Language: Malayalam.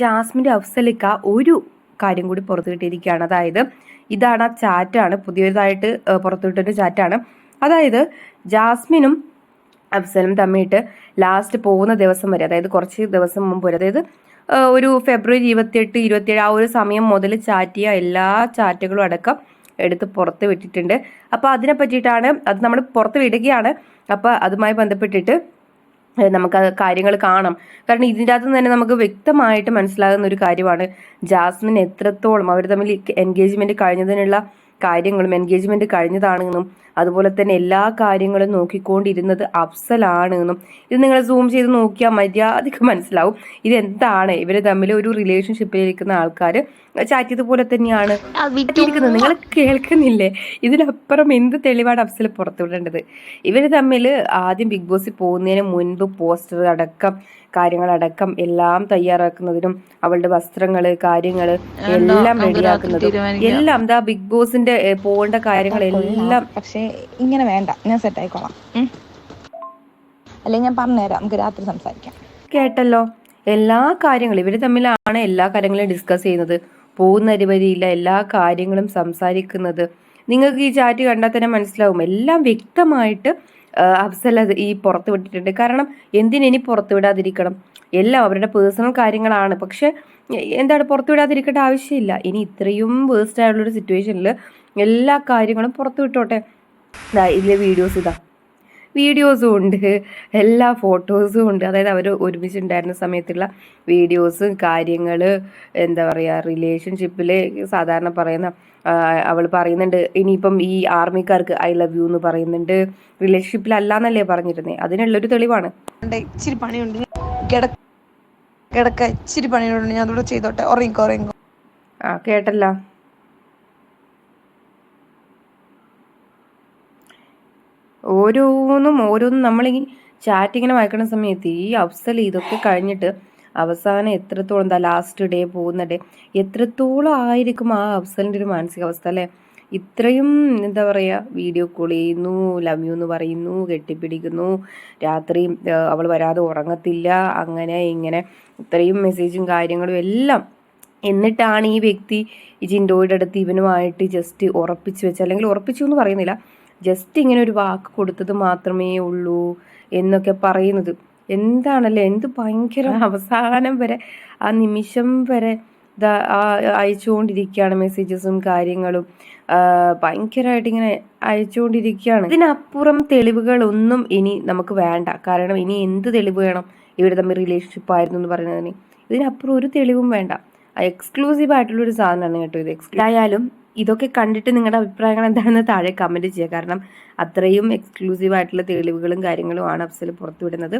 ജാസ്മിന്റെ അഫ്സലിക്ക ഒരു കാര്യം കൂടി പുറത്തുവിട്ടിരിക്കുകയാണ് അതായത് ഇതാണ് ആ ചാറ്റാണ് പുതിയതായിട്ട് പുറത്തുവിട്ടൊരു ചാറ്റാണ്. അതായത് ജാസ്മിനും അഫ്സലും തമ്മിയിട്ട് ലാസ്റ്റ് പോകുന്ന ദിവസം വരെ അതായത് കുറച്ച് ദിവസം മുമ്പ് വരെ അതായത് ഒരു ഫെബ്രുവരി ഇരുപത്തിയെട്ട് ഇരുപത്തിയേഴ് ആ ഒരു സമയം മുതൽ ചാറ്റിയ എല്ലാ ചാറ്റുകളും അടക്കം എടുത്ത് പുറത്ത് വിട്ടിട്ടുണ്ട്. അപ്പോൾ അതിനെ പറ്റിയിട്ടാണ് അത് നമ്മൾ പുറത്ത് വിടുകയാണ്. അപ്പോൾ അതുമായി ബന്ധപ്പെട്ടിട്ട് നമുക്ക് കാര്യങ്ങൾ കാണാം. കാരണം ഇതിന്റെ അകത്ത് തന്നെ നമുക്ക് വ്യക്തമായിട്ട് മനസ്സിലാകുന്ന ഒരു കാര്യമാണ്. ജാസ്മിൻ എത്രത്തോളം അവർ തമ്മിൽ എൻഗേജ്മെന്റ് കഴിഞ്ഞതിനുള്ള കാര്യങ്ങളും എൻഗേജ്മെന്റ് കഴിഞ്ഞതാണെന്നും അതുപോലെ തന്നെ എല്ലാ കാര്യങ്ങളും നോക്കിക്കൊണ്ടിരുന്നത് അഫ്സലാണ് എന്നും ഇത് നിങ്ങൾ സൂം ചെയ്ത് നോക്കിയാൽ മര്യാദയ്ക്ക് മനസ്സിലാവും. ഇതെന്താണ്? ഇവർ തമ്മിൽ ഒരു റിലേഷൻഷിപ്പിലിരിക്കുന്ന ആൾക്കാർ ചാറ്റ് പോലെ തന്നെയാണ്. നിങ്ങൾ കേൾക്കുന്നില്ലേ? ഇതിനപ്പുറം എന്ത് തെളിവാണ് അഫ്സൽ പുറത്തുവിടേണ്ടത്? ഇവർ തമ്മിൽ ആദ്യം ബിഗ് ബോസിൽ പോകുന്നതിന് മുൻപ് പോസ്റ്റർ അടക്കം കാര്യങ്ങളടക്കം എല്ലാം തയ്യാറാക്കുന്നതിനും അവളുടെ വസ്ത്രങ്ങൾ കാര്യങ്ങൾ എല്ലാം റെഡിയാക്കുന്നതും എല്ലാം ദാ ബിഗ് ബോസിന്റെ പോകേണ്ട കാര്യങ്ങളെല്ലാം പക്ഷേ ഇങ്ങനെ വേണ്ട. ഞാൻ സെറ്റ് ആയിക്കോളാം. അല്ലെങ്കിൽ ഞാൻ പറഞ്ഞുതരാം. നമുക്ക് രാത്രി സംസാരിക്കാം. കേട്ടല്ലോ. എല്ലാ കാര്യങ്ങളും ഇവർ തമ്മിലാണ് എല്ലാ കാര്യങ്ങളും ഡിസ്കസ് ചെയ്യുന്നത്. പോകുന്ന വരിയില്ല എല്ലാ കാര്യങ്ങളും സംസാരിക്കുന്നത്. നിങ്ങൾക്ക് ഈ ചാറ്റ് കണ്ടാൽ തന്നെ മനസ്സിലാവും. എല്ലാം വ്യക്തമായിട്ട് അഫ്സൽ അത് ഈ പുറത്ത് വിട്ടിട്ടുണ്ട്. കാരണം എന്തിനി പുറത്ത് വിടാതിരിക്കണം? എല്ലാം അവരുടെ പേഴ്സണൽ കാര്യങ്ങളാണ്. പക്ഷെ എന്താണ് പുറത്ത് വിടാതിരിക്കേണ്ട ആവശ്യമില്ല. ഇനി ഇത്രയും വേസ്റ്റ് ആയുള്ളൊരു സിറ്റുവേഷനിൽ എല്ലാ കാര്യങ്ങളും പുറത്ത് വിട്ടോട്ടെ. ഇതിലെ വീഡിയോസ് ഇതാ. വീഡിയോസും ഉണ്ട്. എല്ലാ ഫോട്ടോസും ഉണ്ട്. അതായത് അവർ ഒരുമിച്ചുണ്ടായിരുന്ന സമയത്തുള്ള വീഡിയോസ് കാര്യങ്ങൾ എന്താ പറയുക റിലേഷൻഷിപ്പിൽ സാധാരണ പറയുന്ന അവൾ പറയുന്നുണ്ട് ഇനിയിപ്പം ഈ ആർമിക്കാർക്ക് ഐ ലവ് യു എന്ന് പറയുന്നുണ്ട്. റിലേഷൻഷിപ്പിൽ അല്ലാന്നല്ലേ പറഞ്ഞിരുന്നേ. അതിനുള്ളൊരു തെളിവാണ്. ഇച്ചിരി പണിയുണ്ട്. കിട കിടക്ക ഇച്ചിരി പണിയുണ്ട്. ഞാൻ അതോടെ ചെയ്തോട്ടെ. ഉറങ്ങിക്കോ ഉറങ്ങിക്കോ. ആ കേട്ടല്ല. ഓരോന്നും ഓരോന്നും നമ്മൾ ഈ ചാറ്റ് ഇങ്ങനെ വായിക്കുന്ന സമയത്ത് ഈ അഫ്സൽ ഇതൊക്കെ കഴിഞ്ഞിട്ട് അവസാനം എത്രത്തോളം എന്താ ലാസ്റ്റ് ഡേ പോകുന്ന ഡേ എത്രത്തോളം ആയിരിക്കും ആ അഫ്സലിന്റെ ഒരു മാനസികാവസ്ഥ അല്ലേ? ഇത്രയും എന്താ പറയുക വീഡിയോ കോൾ ചെയ്യുന്നു ലവ് യു എന്ന് പറയുന്നു കെട്ടിപ്പിടിക്കുന്നു രാത്രി അവൾ വരാതെ ഉറങ്ങത്തില്ല അങ്ങനെ ഇങ്ങനെ ഇത്രയും മെസ്സേജും കാര്യങ്ങളും എല്ലാം. എന്നിട്ടാണ് ഈ വ്യക്തി ഈ ജിൻഡോയുടെ അടുത്ത് ഇവനുമായിട്ട് ജസ്റ്റ് ഉറപ്പിച്ച് വെച്ച് അല്ലെങ്കിൽ ഉറപ്പിച്ചു എന്ന് പറയുന്നില്ല ജസ്റ്റ് ഇങ്ങനെ ഒരു വാക്ക് കൊടുത്തത് മാത്രമേ ഉള്ളൂ എന്നൊക്കെ പറയുന്നത്. എന്താണല്ലേ? എന്ത് ഭയങ്കര അവസാനം വരെ ആ നിമിഷം വരെ അയച്ചുകൊണ്ടിരിക്കുകയാണ് മെസ്സേജസും കാര്യങ്ങളും. ഭയങ്കരമായിട്ട് ഇങ്ങനെ അയച്ചുകൊണ്ടിരിക്കുകയാണ്. ഇതിനപ്പുറം തെളിവുകളൊന്നും ഇനി നമുക്ക് വേണ്ട. കാരണം ഇനി എന്ത് തെളിവ് വേണം? ഇവർ തമ്മിൽ റിലേഷൻഷിപ്പ് ആയിരുന്നു എന്ന് പറയുന്നതിന്. ഇതിനപ്പുറം ഒരു തെളിവും വേണ്ട. എക്സ്ക്ലൂസീവ് ആയിട്ടുള്ള ഒരു സാധനമാണ് കേട്ടോ ഇത്. എക്സ്ക്ലൂ ആയാലും ഇതൊക്കെ കണ്ടിട്ട് നിങ്ങളുടെ അഭിപ്രായങ്ങൾ എന്താണെന്ന് താഴെ കമന്റ് ചെയ്യുക. കാരണം അത്രയും എക്സ്ക്ലൂസീവ് ആയിട്ടുള്ള തെളിവുകളും കാര്യങ്ങളും ആണ് അഫ്സൽ പുറത്തുവിടുന്നത്.